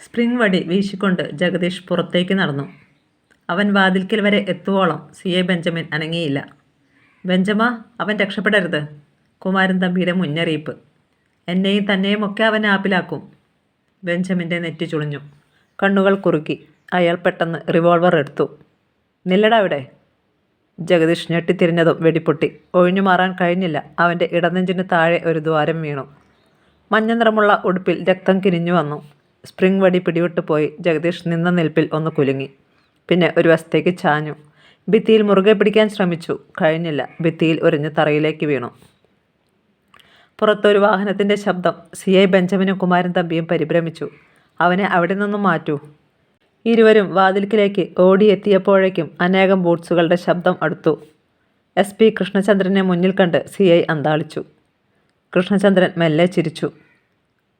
Spring വടി വീശിക്കൊണ്ട് ജഗദീഷ് പുറത്തേക്ക് നടന്നു. അവൻ വാതിൽക്കൽ വരെ എത്തുവോളം സി. എ. ബെഞ്ചമിൻ അനങ്ങിയില്ല. ബെഞ്ചമ അവൻ രക്ഷപ്പെടരുത്. കുമാരൻ തമ്പിയുടെ മുന്നറിയിപ്പ്. എന്നെയും തന്നെയും ഒക്കെ അവൻ ആപ്പിലാക്കും. ബെഞ്ചമിന്റെ നെറ്റി ചുളിഞ്ഞു. കണ്ണുകൾ കുറുക്കി. അയാൾ പെട്ടെന്ന് റിവോൾവർ എടുത്തു. നില്ലടാ അവിടെ ജഗദീഷ് ഞെട്ടിത്തിരിഞ്ഞതും വെടിപ്പൊട്ടി ഒഴിഞ്ഞു മാറാൻ കഴിഞ്ഞില്ല. അവന്റെ ഇടനെഞ്ചിന് താഴെ ഒരു ദ്വാരം വീണു. മഞ്ഞ നിറമുള്ള ഉടുപ്പിൽ രക്തം കിനിഞ്ഞു വന്നു. സ്പ്രിംഗ് വടി പിടിവിട്ട് പോയി ജഗദീഷ് നിന്ന നിൽപ്പിൽ ഒന്ന് കുലുങ്ങി. പിന്നെ ഒരു വശത്തേക്ക് ചാഞ്ഞു. ഭിത്തിയിൽ മുറുകെ പിടിക്കാൻ ശ്രമിച്ചു. കഴിഞ്ഞില്ല. ഭിത്തിയിൽ ഒരിഞ്ഞ് തറയിലേക്ക് വീണു. പുറത്തൊരു വാഹനത്തിന്റെ ശബ്ദം സി. ഐ. ബെഞ്ചമിനും കുമാരൻ തമ്പിയും പരിഭ്രമിച്ചു. അവനെ അവിടെ നിന്നും മാറ്റൂ. ഇരുവരും വാതിൽക്കിലേക്ക് ഓടിയെത്തിയപ്പോഴേക്കും അനേകം ബൂട്ട്സുകളുടെ ശബ്ദം അടുത്തു. എസ്. പി. കൃഷ്ണചന്ദ്രനെ മുന്നിൽ കണ്ട് സി. ഐ. അന്താളിച്ചു. കൃഷ്ണചന്ദ്രൻ മെല്ലെ ചിരിച്ചു.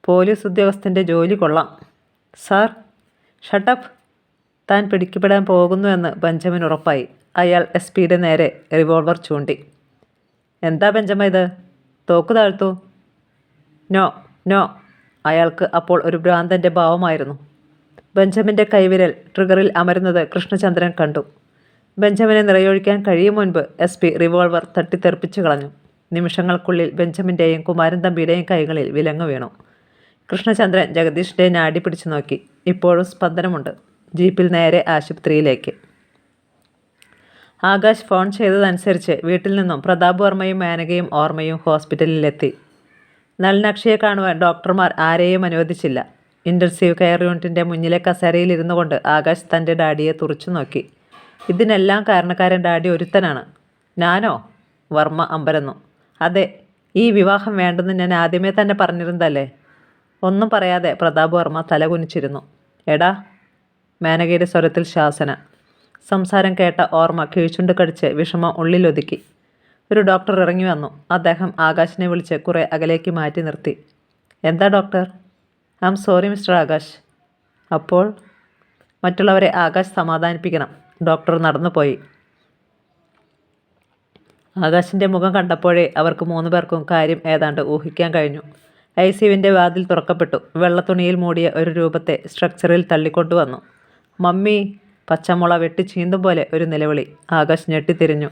പോലീസ് ഉദ്യോഗസ്ഥന്റെ ജോലി കൊള്ളാം. സാർ ഷട്ടപ്പ് താൻ പിടിക്കപ്പെടാൻ പോകുന്നുവെന്ന് ബെഞ്ചമിൻ ഉറപ്പായി. അയാൾ എസ് പിയുടെ നേരെ റിവോൾവർ ചൂണ്ടി. എന്താ ബെഞ്ചമ ഇത്? തോക്ക് താഴ്ത്തു. No no. അയാൾക്ക് അപ്പോൾ ഒരു ഭ്രാന്തന്റെ ഭാവമായിരുന്നു. ബെഞ്ചമിന്റെ കൈവിരൽ ട്രിഗറിൽ അമരുന്നത് കൃഷ്ണചന്ദ്രൻ കണ്ടു. ബെഞ്ചമിനെ നിറയൊഴിക്കാൻ കഴിയും മുൻപ് എസ് പി റിവോൾവർ തട്ടിത്തെറിപ്പിച്ചു കളഞ്ഞു. നിമിഷങ്ങൾക്കുള്ളിൽ ബെഞ്ചമിന്റെയും കുമാരൻ തമ്പിയുടെയും കൈകളിൽ വിലങ്ങ് വീണു. കൃഷ്ണചന്ദ്രൻ ജഗദീഷിന്റെ നാടി പിടിച്ചു നോക്കി. ഇപ്പോഴും സ്പന്ദനമുണ്ട്. ജീപ്പിൽ നേരെ ആശുപത്രിയിലേക്ക്. ആകാശ് ഫോൺ ചെയ്തതനുസരിച്ച് വീട്ടിൽ നിന്നും പ്രതാപ് വർമ്മയും മേനകയും ഓർമ്മയും ഹോസ്പിറ്റലിലെത്തി. നൽനക്ഷയെ കാണുവാൻ ഡോക്ടർമാർ ആരെയും അനുവദിച്ചില്ല. ഇന്റൻസീവ് കെയർ യൂണിറ്റിന്റെ മുന്നിലെ കസേരയിൽ ഇരുന്നു കൊണ്ട് ആകാശ് തന്റെ ഡാഡിയെ തുറച്ചു നോക്കി. ഇതിനെല്ലാം കാരണക്കാരൻ ഡാഡി ഒരുത്തനാണ്. ഞാനോ വർമ്മ അമ്പരന്നു. അതെ ഈ വിവാഹം വേണ്ടെന്ന് ഞാൻ ആദ്യമേ തന്നെ പറഞ്ഞിരുന്നതല്ലേ? ഒന്നും പറയാതെ പ്രതാപ് വർമ്മ തലകുനിച്ചിരുന്നു എടാ മേനകയുടെ സ്വരത്തിൽ ശാസന. സംസാരം കേട്ട ഓർമ്മ കിഴിച്ചുണ്ട് കടിച്ച് വിഷമം ഉള്ളിലൊതുക്കി. ഒരു ഡോക്ടർ ഇറങ്ങി വന്നു. അദ്ദേഹം ആകാശിനെ വിളിച്ച് കുറേ അകലേക്ക് മാറ്റി നിർത്തി. എന്താ doctor? I am sorry mister Akash. അപ്പോൾ? മറ്റുള്ളവരെ ആകാശ് സമാധാനിപ്പിക്കണം. ഡോക്ടർ നടന്നുപോയി. ആകാശിന്റെ മുഖം കണ്ടപ്പോഴേ അവർക്ക് മൂന്ന് പേർക്കും കാര്യം ഏതാണ്ട് ഊഹിക്കാൻ കഴിഞ്ഞു. ഐ സിയുവിന്റെ വാതിൽ തുറക്കപ്പെട്ടു. വെള്ളത്തുണിയിൽ മൂടിയ ഒരു രൂപത്തെ സ്ട്രക്ചറിൽ തള്ളിക്കൊണ്ടുവന്നു മമ്മി പച്ചമുള വെട്ടി ചീന്തും പോലെ ഒരു നിലവിളി. ആകാശ് ഞെട്ടിത്തിരിഞ്ഞു.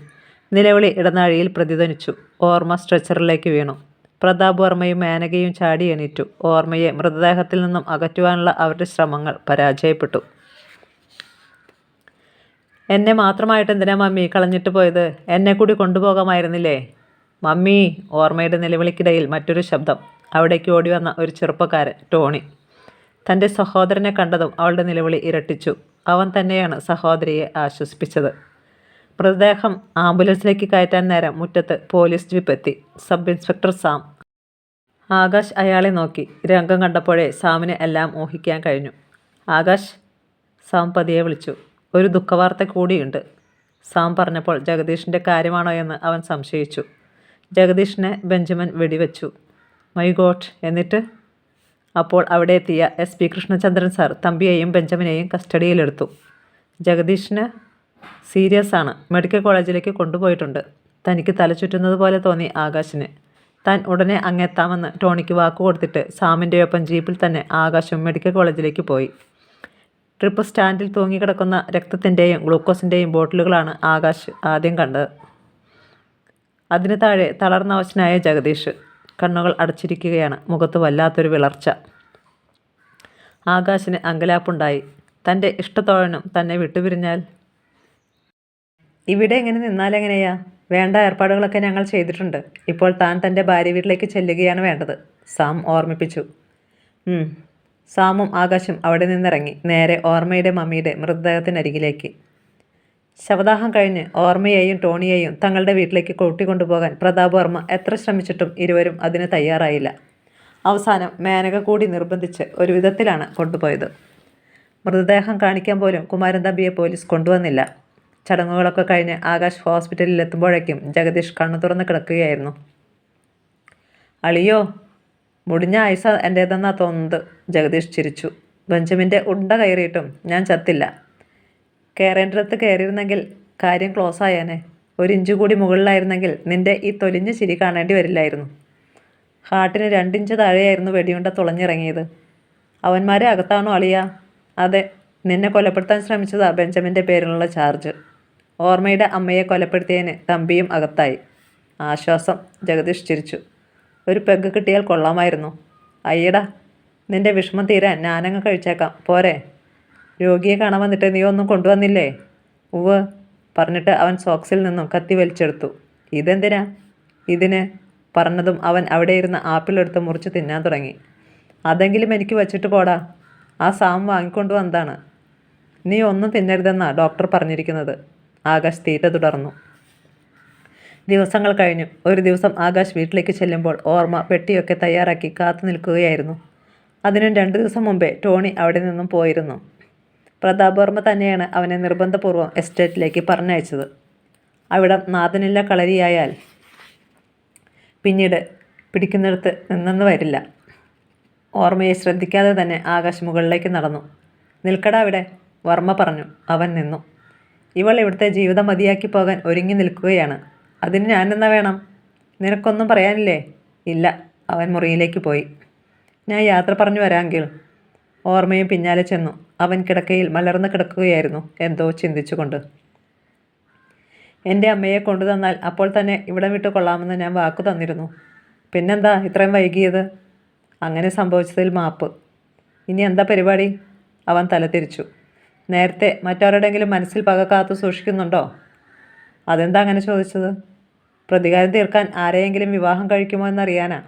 നിലവിളി ഇടനാഴിയിൽ പ്രതിധ്വനിച്ചു. ഓർമ്മ സ്ട്രെച്ചറിലേക്ക് വീണു. പ്രതാപ് വർമ്മയും മേനകയും ചാടി എണീറ്റു. ഓർമ്മയെ മൃതദേഹത്തിൽ നിന്നും അകറ്റുവാനുള്ള അവരുടെ ശ്രമങ്ങൾ പരാജയപ്പെട്ടു. എന്നെ മാത്രമായിട്ട് എന്തിനാ മമ്മി കളഞ്ഞിട്ട് പോയത്? എന്നെ കൂടി കൊണ്ടുപോകാമായിരുന്നില്ലേ? മമ്മി ഓർമ്മയുടെ നിലവിളിക്കിടയിൽ മറ്റൊരു ശബ്ദം. അവിടേക്ക് ഓടി വന്ന ഒരു ചെറുപ്പക്കാരൻ ടോണി. തന്റെ സഹോദരനെ കണ്ടതും അവളുടെ നിലവിളി ഇരട്ടിച്ചു. അവൻ തന്നെയാണ് സഹോദരിയെ ആശ്വസിപ്പിച്ചത്. മൃതദേഹം ആംബുലൻസിലേക്ക് കയറ്റാൻ നേരം മുറ്റത്ത് പോലീസ് ജീപ്പ് എത്തി സബ് ഇൻസ്പെക്ടർ സാം. ആകാശ് അയാളെ നോക്കി. രംഗം കണ്ടപ്പോഴേ സാമിനെ എല്ലാം ഊഹിക്കാൻ കഴിഞ്ഞു. ആകാശ് സാം പതിയെ വിളിച്ചു. ഒരു ദുഃഖവാർത്ത കൂടിയുണ്ട്. സാം പറഞ്ഞപ്പോൾ ജഗദീഷിന്റെ കാര്യമാണോ എന്ന് അവൻ സംശയിച്ചു. ജഗദീഷിനെ ബെഞ്ചമിൻ വെടിവെച്ചു. മൈ ഗോഡ് എന്നിട്ട് അപ്പോൾ അവിടെ എത്തിയ എസ് പി കൃഷ്ണചന്ദ്രൻ സാർ തമ്പിയെയും ബെഞ്ചമിനെയും കസ്റ്റഡിയിലെടുത്തു. ജഗദീഷിന് സീരിയസ് ആണ്. മെഡിക്കൽ കോളേജിലേക്ക് കൊണ്ടുപോയിട്ടുണ്ട്. തനിക്ക് തലചുറ്റുന്നത് പോലെ തോന്നി ആകാശിന്. താൻ ഉടനെ അങ്ങെത്താമെന്ന് ടോണിക്ക് വാക്ക് കൊടുത്തിട്ട് സാമിന്റെ ഒപ്പം ജീപ്പിൽ തന്നെ ആകാശം മെഡിക്കൽ കോളേജിലേക്ക് പോയി. ട്രിപ്പ് സ്റ്റാൻഡിൽ തൂങ്ങിക്കിടക്കുന്ന രക്തത്തിന്റെയും ഗ്ലൂക്കോസിന്റെയും ബോട്ടിലുകളാണ് ആകാശ് ആദ്യം കണ്ടത്. അതിന് താഴെ തളർന്നവശനായ ജഗദീഷ്. കണ്ണുകൾ അടച്ചിരിക്കുകയാണ്. മുഖത്ത് വല്ലാത്തൊരു വിളർച്ച. ആകാശിന് അങ്കലാപ്പുണ്ടായി. തന്റെ ഇഷ്ടത്തോഴനും തന്നെ വിട്ടുപിരിഞ്ഞാൽ? ഇവിടെ എങ്ങനെ നിന്നാലെങ്ങനെയാ വേണ്ട ഏർപ്പാടുകളൊക്കെ ഞങ്ങൾ ചെയ്തിട്ടുണ്ട്. ഇപ്പോൾ താൻ തന്റെ ഭാര്യ വീട്ടിലേക്ക് ചെല്ലുകയാണ് വേണ്ടത്. സാം ഓർമ്മിപ്പിച്ചു. സാമും ആകാശും അവിടെ നിന്നിറങ്ങി. നേരെ ഓർമ്മയുടെ മമ്മിയുടെ മൃതദേഹത്തിനരികിലേക്ക്. ശവദാഹം കഴിഞ്ഞ് ഓർമ്മയെയും ടോണിയെയും തങ്ങളുടെ വീട്ടിലേക്ക് കൂട്ടിക്കൊണ്ടുപോകാൻ പ്രതാപ് വർമ്മ എത്ര ശ്രമിച്ചിട്ടും ഇരുവരും അതിന് തയ്യാറായില്ല. അവസാനം മേനക കൂടി നിർബന്ധിച്ച് ഒരു വിധത്തിലാണ് കൊണ്ടുപോയത്. മൃതദേഹം കാണിക്കാൻ പോലും കുമാരൻ തമ്പിയെ പോലീസ് കൊണ്ടുവന്നില്ല. ചടങ്ങുകളൊക്കെ കഴിഞ്ഞ് ആകാശ് ഹോസ്പിറ്റലിൽ എത്തുമ്പോഴേക്കും ജഗദീഷ് കണ്ണു തുറന്ന് കിടക്കുകയായിരുന്നു. അളിയോ മുടിഞ്ഞ ആയുസ എന്റേതെന്നാ തോന്നുന്നത്? ജഗദീഷ് ചിരിച്ചു. ബെഞ്ചമിന്റെ ഉണ്ട കയറിയിട്ടും ഞാൻ ചത്തില്ല. കയറേണ്ടിടത്ത് കയറിയിരുന്നെങ്കിൽ കാര്യം ക്ലോസ് ആയേനെ. ഒരു ഇഞ്ച് കൂടി മുകളിലായിരുന്നെങ്കിൽ നിന്റെ ഈ തൊലിഞ്ഞ ചിരി കാണേണ്ടി വരില്ലായിരുന്നു. ഹാർട്ടിന് രണ്ടിഞ്ച് താഴെയായിരുന്നു വെടിയുണ്ട തുളഞ്ഞിറങ്ങിയത്. അവന്മാരെ അകത്താണോ അളിയ? അതെ നിന്നെ കൊലപ്പെടുത്താൻ ശ്രമിച്ചതാ ബെഞ്ചമിന്റെ പേരിലുള്ള ചാർജ്. ഓർമ്മയുടെ അമ്മയെ കൊലപ്പെടുത്തിയതിന് തമ്പിയും അകത്തായി. ആശ്വാസം ജഗദീഷ് ചിരിച്ചു. ഒരു പെഗ് കിട്ടിയാൽ കൊള്ളാമായിരുന്നു. അയ്യടാ നിന്റെ വിഷമം തീരാൻ ഞാനങ്ങ് കഴിച്ചേക്കാം. പോരെ. രോഗിയെ കാണാൻ വന്നിട്ട് നീ ഒന്നും കൊണ്ടുവന്നില്ലേ? ഉവ് പറഞ്ഞിട്ട് അവൻ സോക്സിൽ നിന്നും കത്തി വലിച്ചെടുത്തു. ഇതെന്തിനാ? ഇതിന് പറഞ്ഞതും അവൻ അവിടെ ഇരുന്ന ആപ്പിൾ എടുത്ത് മുറിച്ച് തിന്നാൻ തുടങ്ങി. അതെങ്കിലും എനിക്ക് വച്ചിട്ട് പോടാ. ആ സാം വാങ്ങിക്കൊണ്ടു വന്നതാണ്. നീ ഒന്നും തിന്നരുതെന്നാ ഡോക്ടർ പറഞ്ഞിരിക്കുന്നത്. ആകാശ് തീറ്റ തുടർന്നു. ദിവസങ്ങൾ കഴിഞ്ഞു. ഒരു ദിവസം ആകാശ് വീട്ടിലേക്ക് ചെല്ലുമ്പോൾ ഓർമ്മ പെട്ടിയൊക്കെ തയ്യാറാക്കി കാത്തു നിൽക്കുകയായിരുന്നു. അതിനും രണ്ട് ദിവസം മുമ്പേ ടോണി അവിടെ നിന്നും പോയിരുന്നു. പ്രതാപവർമ്മ തന്നെയാണ് അവനെ നിർബന്ധപൂർവം എസ്റ്റേറ്റിലേക്ക് പറഞ്ഞയച്ചത്. അവിടെ നാഥനില്ല കളരിയായാൽ പിന്നീട് പിടിക്കുന്നിടത്ത് നിന്നെന്ന് വരില്ല. ഓർമ്മയെ ശ്രദ്ധിക്കാതെ തന്നെ ആകാശ് മുകളിലേക്ക് നടന്നു. നിൽക്കടാ അവിടെ വർമ്മ പറഞ്ഞു. അവൻ നിന്നു. ഇവൾ ഇവിടുത്തെ ജീവിതം മതിയാക്കി പോകാൻ ഒരുങ്ങി നിൽക്കുകയാണ്. അതിന് ഞാനെന്നാ വേണം? നിനക്കൊന്നും പറയാനില്ലേ? ഇല്ല അവൻ മുറിയിലേക്ക് പോയി. ഞാൻ യാത്ര പറഞ്ഞു വരാമെങ്കിൽ. ഓർമ്മയും പിന്നാലെ ചെന്നു. അവൻ കിടക്കയിൽ മലർന്നു കിടക്കുകയായിരുന്നു എന്തോ ചിന്തിച്ചുകൊണ്ട്. എന്റെ അമ്മയെ കൊണ്ടുതന്നാൽ അപ്പോൾ തന്നെ ഇവിടെ വിട്ട് കൊള്ളാമെന്ന് ഞാൻ വാക്കു തന്നിരുന്നു. പിന്നെന്താ ഇത്രയും വൈകിയത്? അങ്ങനെ സംഭവിച്ചതിൽ മാപ്പ്. ഇനി എന്താ പരിപാടി? അവൻ തലതിരിച്ചു. നേരത്തെ മറ്റാരുടെങ്കിലും മനസ്സിൽ പക കാത്തു സൂക്ഷിക്കുന്നുണ്ടോ? അതെന്താ അങ്ങനെ ചോദിച്ചത്? പ്രതികാരം തീർക്കാൻ ആരെയെങ്കിലും വിവാഹം കഴിക്കുമോ എന്നറിയാനാ?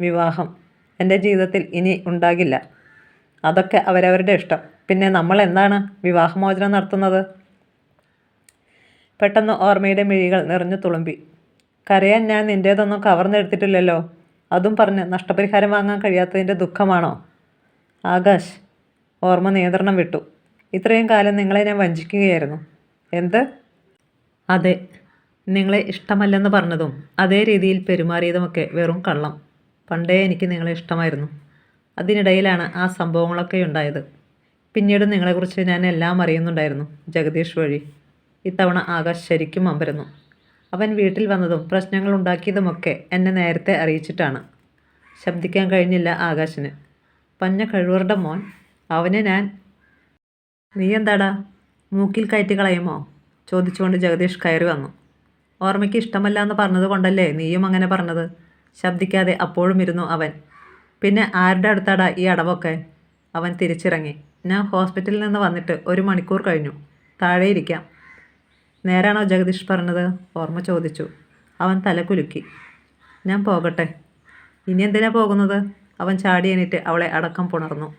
വിവാഹം എന്റെ ജീവിതത്തിൽ ഇനി ഉണ്ടാകില്ല. അതൊക്കെ അവരവരുടെ ഇഷ്ടം. പിന്നെ നമ്മൾ എന്താണ് വിവാഹമോചനം നടത്തുന്നത്? പെട്ടെന്ന് ഓർമ്മയുടെ മിഴികൾ നിറഞ്ഞു തുളുമ്പി. കരയാൻ ഞാൻ നിന്റേതൊന്നും കവർന്നെടുത്തിട്ടില്ലല്ലോ. അതും പറഞ്ഞ് നഷ്ടപരിഹാരം വാങ്ങാൻ കഴിയാത്തതിന്റെ ദുഃഖമാണോ? ആകാശ് ഓർമ്മ നിയന്ത്രണം വിട്ടു. ഇത്രയും കാലം നിങ്ങളെ ഞാൻ വഞ്ചിക്കുകയായിരുന്നു. എന്ത്? അതെ നിങ്ങളെ ഇഷ്ടമല്ലെന്ന് പറഞ്ഞതും അതേ രീതിയിൽ പെരുമാറിയതുമൊക്കെ വെറും കള്ളം. പണ്ടേ എനിക്ക് നിങ്ങളെ ഇഷ്ടമായിരുന്നു. അതിനിടയിലാണ് ആ സംഭവങ്ങളൊക്കെ ഉണ്ടായത്. പിന്നീട് നിങ്ങളെക്കുറിച്ച് ഞാൻ എല്ലാം അറിയുന്നുണ്ടായിരുന്നു ജഗദീഷ് വഴി. ഇത്തവണ ആകാശ് ശരിക്കും അമ്പരന്നു. അവൻ വീട്ടിൽ വന്നതും പ്രശ്നങ്ങൾ ഉണ്ടാക്കിയതുമൊക്കെ എന്നെ നേരത്തെ അറിയിച്ചിട്ടാണ്. ശബ്ദിക്കാൻ കഴിഞ്ഞില്ല ആകാശിന്. പഞ്ഞ കഴിവറുടെ മോൻ അവനെ ഞാൻ നീ എന്താടാ? മൂക്കിൽ കയറ്റി കളയുമോ ചോദിച്ചുകൊണ്ട് ജഗദീഷ് കയറി വന്നു. ഓർമ്മയ്ക്ക് ഇഷ്ടമല്ല എന്ന് പറഞ്ഞത് കൊണ്ടല്ലേ നീയും അങ്ങനെ പറഞ്ഞത് ശബ്ദിക്കാതെ അപ്പോഴും ഇരുന്നു അവൻ. പിന്നെ ആരുടെ അടുത്താടാ ഈ അടവൊക്കെ? അവൻ തിരിച്ചിറങ്ങി. ഞാൻ ഹോസ്പിറ്റലിൽ നിന്ന് വന്നിട്ട് ഒരു മണിക്കൂർ കഴിഞ്ഞു. താഴെ ഇരിക്കാം. നേരാണോ ജഗദീഷ് പറഞ്ഞത്? ഓർമ്മ ചോദിച്ചു. അവൻ തല കുലുക്കി. ഞാൻ പോകട്ടെ. ഇനി എന്തിനാ പോകുന്നത്? അവൻ ചാടി എണീറ്റ് അവളെ അടക്കം പുണർന്നു.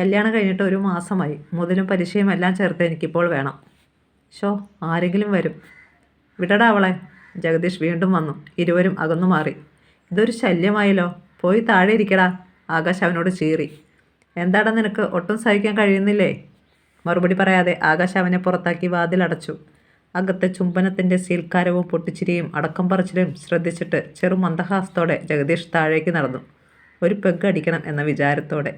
കല്യാണം കഴിഞ്ഞിട്ട് ഒരു മാസമായി. മുതലും പലിശയും എല്ലാം ചേർത്ത് എനിക്കിപ്പോൾ വേണം. ഷോ ആരെങ്കിലും വരും. വിടടാ അവളെ. ജഗദീഷ് വീണ്ടും വന്നു. ഇരുവരും അകന്നു മാറി. ഇതൊരു ശല്യമായല്ലോ. പോയി താഴെ ഇരിക്കടാ. ആകാശ് അവനോട് ചീറി. എന്താടാ നിനക്ക് ഒട്ടും സഹിക്കാൻ കഴിയുന്നില്ലേ? മറുപടി പറയാതെ ആകാശ് അവനെ പുറത്താക്കി വാതിലടച്ചു അകത്തെ ചുംബനത്തിന്റെ സീൽക്കാരവും പൊട്ടിച്ചിരിയും അടക്കം പറച്ചിലും ശ്രദ്ധിച്ചിട്ട് ചെറു മന്ദഹാസത്തോടെ ജഗദീഷ് താഴേക്ക് നടന്നു. ഒരു പെഗ് അടിക്കണം എന്ന വിചാരത്തോടെ.